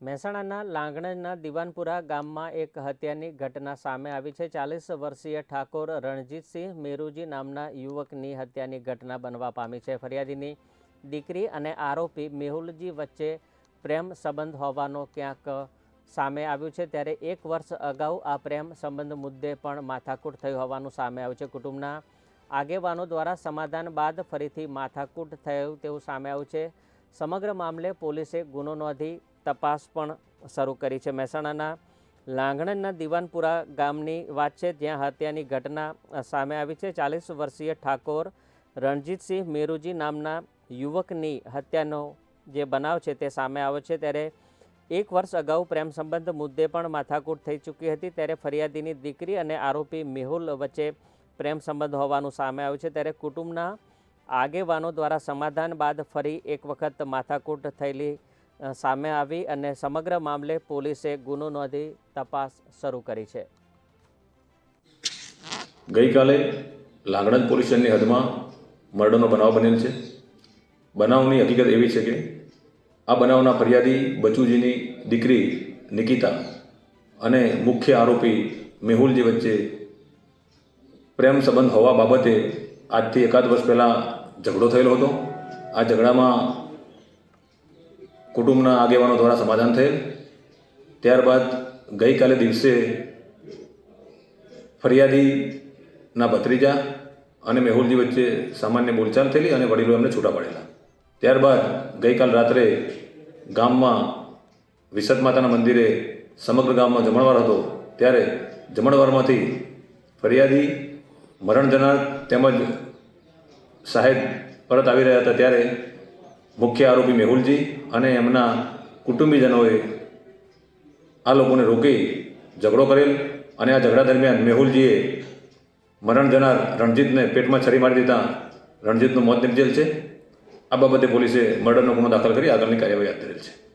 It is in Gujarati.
મહેસાણાના લાંગણજના દિવાનપુરા ગામમાં એક હત્યાની ઘટના સામે આવી છે. ચાલીસ વર્ષીય ઠાકોર રણજીતસિંહ મેરુજી નામના યુવકની હત્યાની ઘટના બનવા પામી છે. ફરિયાદીની દીકરી અને આરોપી મેહુલજી વચ્ચે પ્રેમ સંબંધ હોવાનો ક્યાંક સામે આવ્યું છે. ત્યારે એક વર્ષ અગાઉ આ પ્રેમ સંબંધ મુદ્દે પણ માથાકૂટ થઈ હોવાનું સામે આવ્યું છે. કુટુંબના આગેવાનો દ્વારા સમાધાન બાદ ફરીથી માથાકૂટ થયું તેવું સામે આવ્યું છે. સમગ્ર મામલે પોલીસે ગુનો નોંધી તપાસ પણ શરૂ કરી છે. મહેસાણાના લાંગણના દિવાનપુરા ગામની વાત છે. જ્યાં હત્યાની ઘટના સામે આવી છે. ચાલીસ વર્ષીય ઠાકોર રણજીતસિંહ મેરુજી નામના યુવકની હત્યાનો જે બનાવ છે તે સામે આવ્યો છે. ત્યારે એક વર્ષ અગાઉ પ્રેમ સંબંધ મુદ્દે પણ માથાકૂટ થઈ ચૂકી હતી. ત્યારે ફરિયાદીની દીકરી અને આરોપી મેહુલ વચ્ચે પ્રેમ સંબંધ હોવાનું સામે આવ્યું છે. ત્યારે કુટુંબના આગેવાનો દ્વારા સમાધાન બાદ ફરી એક વખત માથાકૂટ થયેલી સામે આવી અને સમગ્ર મામલે પોલીસે ગુનો નોંધી તપાસ શરૂ કરી છે. ગઈકાલે લાંગણજ પોલીસ સ્ટેશનની હદમાં મર્ડરનો બનાવ બનેલ છે. બનાવની હકીકત એવી છે કે આ બનાવના ફરિયાદી બચુજીની દીકરી નિકિતા અને મુખ્ય આરોપી મેહુલજી વચ્ચે પ્રેમ સંબંધ હોવા બાબતે આજથી એકાદ વર્ષ પહેલાં ઝઘડો થયેલો હતો. આ ઝઘડામાં કુટુંબના આગેવાનો દ્વારા સમાધાન થયેલ. ત્યારબાદ ગઈકાલે દિવસે ફરિયાદીના ભત્રીજા અને મેહુલજી વચ્ચે સામાન્ય બોલચાલ થયેલી અને વડીલો એમને છૂટા પડેલા. ત્યારબાદ ગઈકાલ રાત્રે ગામમાં વિસત માતાના મંદિરે સમગ્ર ગામમાં જમણવાર હતો. ત્યારે જમણવારમાંથી ફરિયાદી મરણ જનાર તેમજ સાહેબ પરત આવી રહ્યા હતા. ત્યારે મુખ્ય આરોપી મેહુલજી અને એમના કુટુંબીજનોએ આ લોકોને રોકી ઝઘડો કરેલ અને આ ઝઘડા દરમિયાન મેહુલજીએ મરણ જનાર રણજીતને પેટમાં છરી મારી દીધા. રણજીતનું મોત નિપજેલ છે. આ બાબતે પોલીસે મર્ડરનો ગુનો દાખલ કરી આગળની કાર્યવાહી હાથ ધરેલ છે.